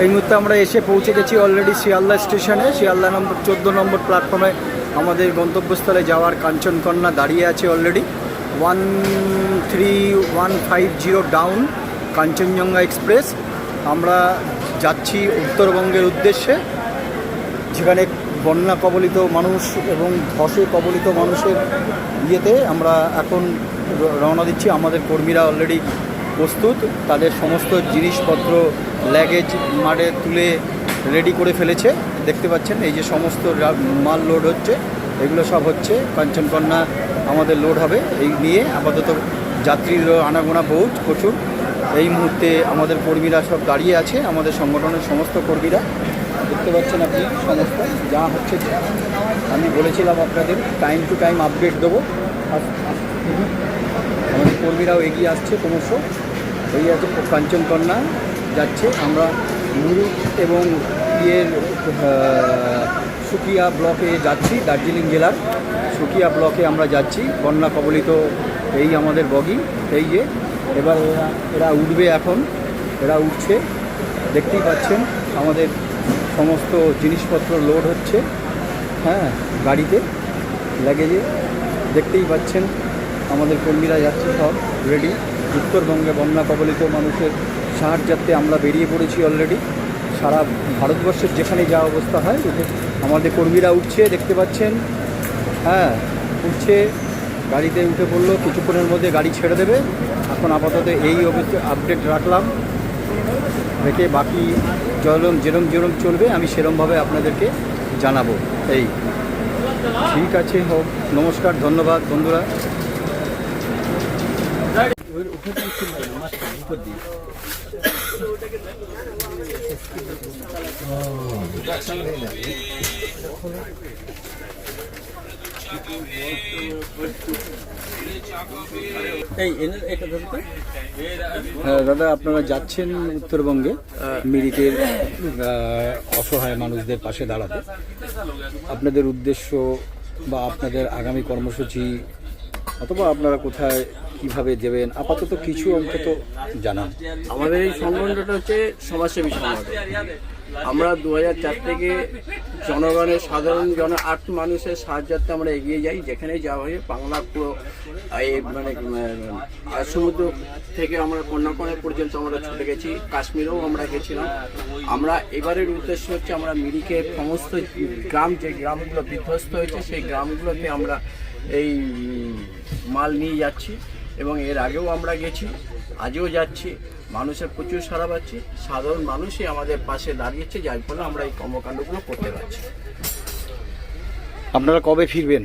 এই মুহূর্তে আমরা এসে পৌঁছে গেছি অলরেডি শিয়ালদা স্টেশনে। শিয়ালদা নম্বর, চোদ্দ নম্বর প্ল্যাটফর্মে আমাদের গন্তব্যস্থলে যাওয়ার কাঞ্চনকন্যা দাঁড়িয়ে আছে already one three one five zero down Kanchenjunga express আমরা যাচ্ছি উত্তরবঙ্গের উদ্দেশ্যে, যেখানে বন্যা কবলিত মানুষ এবং ধসে কবলিত মানুষের ইয়েতে আমরা এখন রওনা দিচ্ছি। আমাদের কর্মীরা অলরেডি প্রস্তুত। তাদের সমস্ত জিনিসপত্র ল্যাগেজ মাঠে তুলে রেডি করে ফেলেছে। দেখতে পাচ্ছেন, এই যে সমস্ত মাল লোড হচ্ছে, এগুলো সব হচ্ছে। কাঞ্চনকন্যা আমাদের লোড হবে, এই নিয়ে আপাতত যাত্রীর আনাগোনা বহুত প্রচুর। এই মুহূর্তে আমাদের কর্মীরা সব দাঁড়িয়ে আছে, আমাদের সংগঠনের সমস্ত কর্মীরা। দেখতে পাচ্ছেন আপনি সমস্ত, যা হচ্ছে, আমি বলেছিলাম আপনাদের টাইম টু টাইম আপডেট দেবো। কর্মীরাও এগিয়ে আসছে ক্রমশ। এই আছে কাঞ্চনকন্যা যাচ্ছে। আমরা মুরুক এবং ইয়ের সুকিয়া ব্লকে যাচ্ছি, দার্জিলিং জেলার। সুকিয়া ব্লকে আমরা যাচ্ছি। বন্যা কবলিত এই আমাদের বগি, এই যে। এবার এরা এরা উঠবে এখন। এরা উঠছে। দেখতেই পাচ্ছেন, আমাদের সমস্ত জিনিসপত্র লোড হচ্ছে। হ্যাঁ গাড়িতে, লাগেজে। দেখতেই পাচ্ছেন আমাদের কর্মীরা যাচ্ছে সব রেডি উত্তরবঙ্গে বন্যা কবলিত মানুষের সাহায্যার্থে আমরা বেরিয়ে পড়েছি অলরেডি সারা ভারতবর্ষের যেখানে যা অবস্থা হয় আমাদের কর্মীরা উঠছে, দেখতে পাচ্ছেন। হ্যাঁ উঠছে, গাড়িতে উঠে পড়ল, কিছুক্ষণের মধ্যে গাড়ি ছেড়ে দেবে। এখন আপাতত এই আপডেট রাখলাম। রেখে বাকি জলম যেরম যেরম চলবে, আমি সেরমভাবে আপনাদেরকে জানাব। এই। ঠিক আছে, হোক। নমস্কার, ধন্যবাদ বন্ধুরা। দাদা, আপনারা যাচ্ছেন উত্তরবঙ্গে, মিরিকের অসহায় মানুষদের পাশে দাঁড়াতে। আপনাদের উদ্দেশ্য বা আপনাদের আগামী কর্মসূচি, অথবা আপনারা কোথায় কীভাবে দেবেন? আপাতত কিছু অন্তত জানান। আমাদের এই সংগঠনটা হচ্ছে সমাজসেবী সংগঠন। আমরা দু থেকে জনগণের, সাধারণ জন আট মানুষের সাহায্যার্থে আমরা এগিয়ে যাই যেখানে যাওয়া হয়, বাংলা এই মানে সমুদ্র থেকে আমরা কন্যাকুমারী পর্যন্ত আমরা ছুটে গেছি, কাশ্মীরেও আমরা গেছিলাম। আমরা এবারের উদ্দেশ্য হচ্ছে আমরা মিরিকে সমস্ত গ্রাম, যে গ্রামগুলো বিধ্বস্ত হয়েছে, সেই গ্রামগুলোতে আমরা এই মাল নিয়ে যাচ্ছি এবং এর আগেও আমরা গেছি, আজও যাচ্ছি। মানুষের প্রচুর সারা পাচ্ছি। সাধারণ মানুষই আমাদের পাশে দাঁড়িয়েছে যার ফলে আমরা এই কর্মকাণ্ডগুলো করতে পারছি। আপনারা কবে ফিরবেন?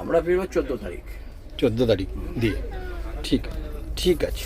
আমরা ফিরবো চোদ্দ তারিখ। চোদ্দ তারিখ দিয়ে। ঠিক ঠিক আছে।